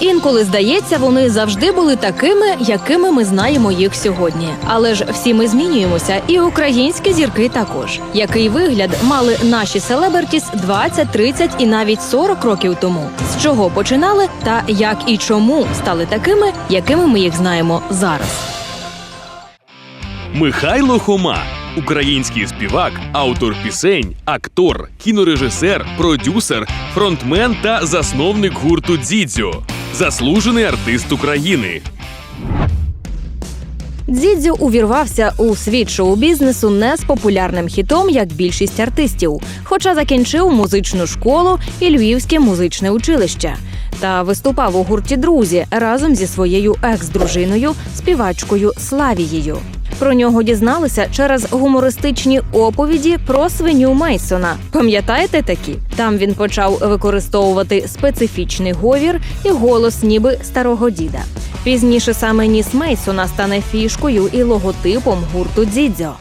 Інколи здається, вони завжди були такими, якими ми знаємо їх сьогодні. Але ж всі ми змінюємося, і українські зірки також. Який вигляд мали наші селебертіс 20, 30 і навіть 40 років тому? З чого починали, та як і чому стали такими, якими ми їх знаємо зараз? Михайло Хома, український співак, автор пісень, актор, кінорежисер, продюсер, фронтмен та засновник гурту Дзідзьо, заслужений артист України. Дзідзю увірвався у світ шоу-бізнесу не з популярним хітом, як більшість артистів, хоча закінчив музичну школу і Львівське музичне училище. Та виступав у гурті друзі разом зі своєю екс-дружиною, співачкою Славією. Про нього дізналися через гумористичні оповіді про свиню Мейсона. Пам'ятаєте такі? Там він почав використовувати специфічний говір і голос, ніби старого діда. Пізніше саме ніс Мейсона стане фішкою і логотипом гурту Дзідзьо.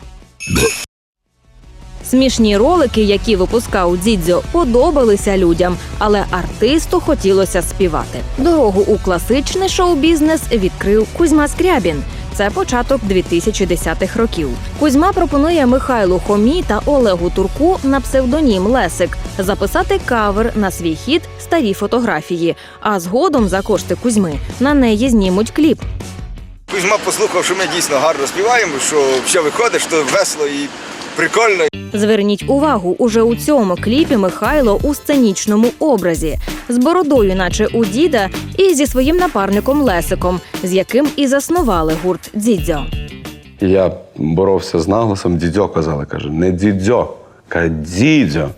Смішні ролики, які випускав Дзідзьо, подобалися людям, але артисту хотілося співати. Дорогу у класичний шоу-бізнес відкрив Кузьма Скрябін. Це початок 2010-х років. Кузьма пропонує Михайлу Хомі та Олегу Турку на псевдонім Лесик записати кавер на свій хід старі фотографії. А згодом за кошти Кузьми на неї знімуть кліп. Кузьма послухав, що ми дійсно гарно співаємо, що все виходить, що весело і прикольно. Зверніть увагу, уже у цьому кліпі Михайло у сценічному образі з бородою, наче у діда, і зі своїм напарником Лесиком, з яким і заснували гурт Дзідзьо. Я боровся з наголосом, дідьо казали, каже, не дідьо, каже дідьо.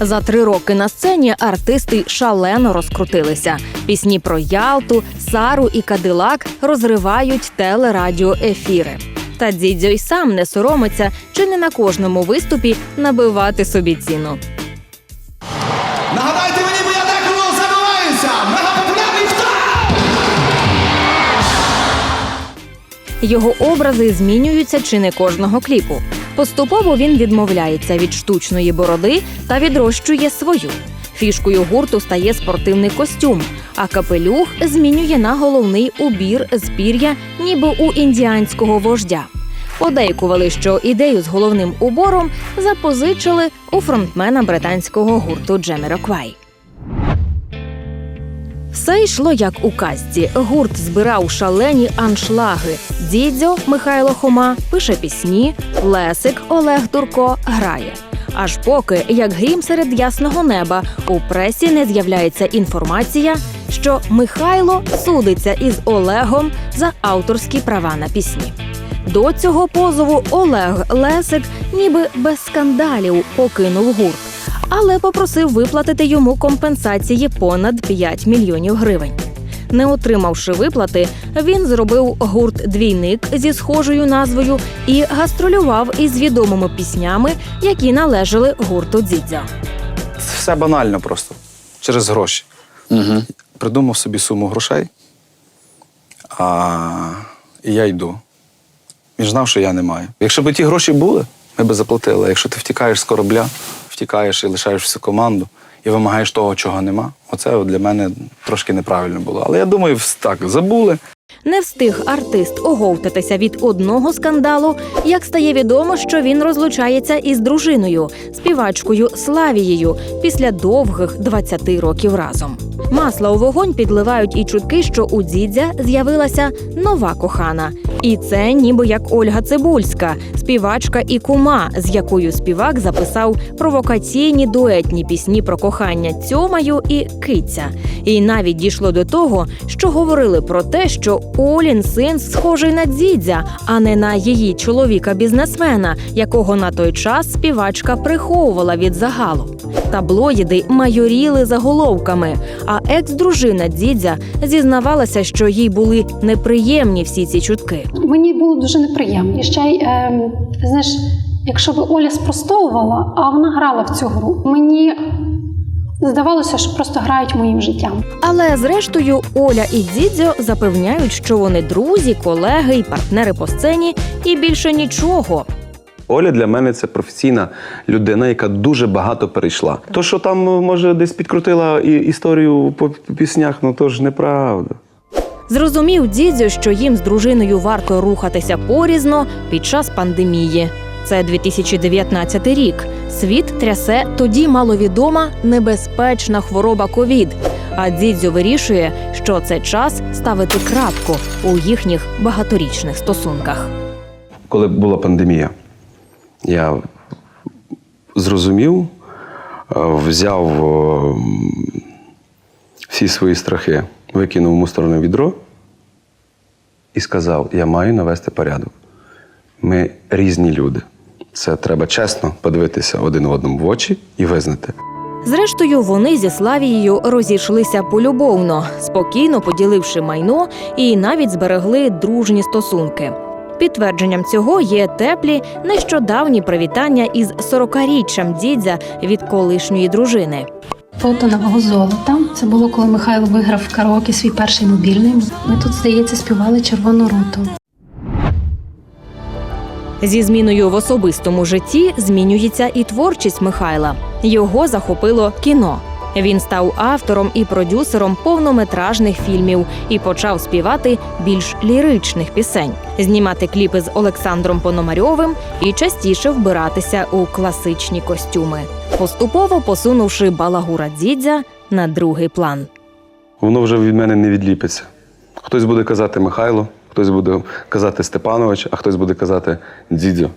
За три роки на сцені артисти шалено розкрутилися. Пісні про Ялту, Сару і Кадилак розривають телерадіоефіри. Та Дзідзьо й сам не соромиться чи не на кожному виступі набивати собі ціну. Нагадайте мені, бо я деколи! Мегапопулярний хто? Його образи змінюються чи не кожного кліпу. Поступово він відмовляється від штучної бороди та відрощує свою. Фішкою гурту стає спортивний костюм, а капелюх змінює на головний убір з пір'я, ніби у індіанського вождя. Подейкували, що ідею з головним убором запозичили у фронтмена британського гурту Джеміроквай. Все йшло як у казці. Гурт збирав шалені аншлаги. Дідзьо Михайло Хома пише пісні, Лесик Олег Турко грає. Аж поки, як грім серед ясного неба, у пресі не з'являється інформація, що Михайло судиться із Олегом за авторські права на пісні. До цього позову Олег Лесик, ніби без скандалів, покинув гурт але попросив виплатити йому компенсації понад 5 мільйонів гривень. Не отримавши виплати, він зробив гурт Двійник зі схожою назвою і гастролював із відомими піснями, які належали гурту Дзідзя. Все банально просто через гроші. Угу. Придумав собі суму грошей, а і я йду. Він знав, що я не маю. Якщо б ті гроші були, ми б заплатили. А Якщо ти втікаєш з корабля, втікаєш і лишаєш всю команду і вимагаєш того, чого нема, оце для мене трошки неправильно було. Але я думаю, так, забули. Не встиг артист оговтатися від одного скандалу, як стає відомо, що він розлучається із дружиною, співачкою Славією після довгих 20 років разом. Масла у вогонь підливають і чутки, що у дідзя з'явилася нова кохана. І це ніби як Ольга Цибульська, співачка і кума, з якою співак записав провокаційні дуетні пісні про кохання Цьомаю і Киця. І навіть дійшло до того, що говорили про те, що Олін син схожий на дідзя, а не на її чоловіка-бізнесмена, якого на той час співачка приховувала від загалу. Таблоїди майоріли заголовками. А екс-дружина дідзя зізнавалася, що їй були неприємні всі ці чутки. Мені було дуже неприємно. І ще й ем, знаєш, якщо би Оля спростовувала, а вона грала в цю гру, мені здавалося, що просто грають моїм життям. Але зрештою Оля і Дідзьо запевняють, що вони друзі, колеги і партнери по сцені, і більше нічого. Оля для мене це професійна людина, яка дуже багато перейшла. То, що там, може, десь підкрутила історію по піснях, ну то ж неправда. Зрозумів дідзю, що їм з дружиною варто рухатися порізно під час пандемії. Це 2019 рік. Світ трясе тоді маловідома небезпечна хвороба ковід. А дідзю вирішує, що це час ставити крапку у їхніх багаторічних стосунках. Коли була пандемія, я зрозумів, е, взяв е, всі свої страхи, викинув мусорне відро і сказав: я маю навести порядок. Ми різні люди. Це треба чесно подивитися один одному в очі і визнати. Зрештою, вони зі Славією розійшлися полюбовно, спокійно поділивши майно і навіть зберегли дружні стосунки. Підтвердженням цього є теплі нещодавні привітання із 40-річчям дідзя від колишньої дружини. Фото на вагу золота. Це було, коли Михайло виграв в караоке свій перший мобільний. Ми тут, здається, співали червону руту. Зі зміною в особистому житті змінюється і творчість Михайла. Його захопило кіно. Він став автором і продюсером повнометражних фільмів і почав співати більш ліричних пісень, знімати кліпи з Олександром Пономарьовим і частіше вбиратися у класичні костюми, поступово посунувши балагура дідзя на другий план. Воно вже від мене не відліпиться. Хтось буде казати Михайло, хтось буде казати Степанович, а хтось буде казати Дідьо.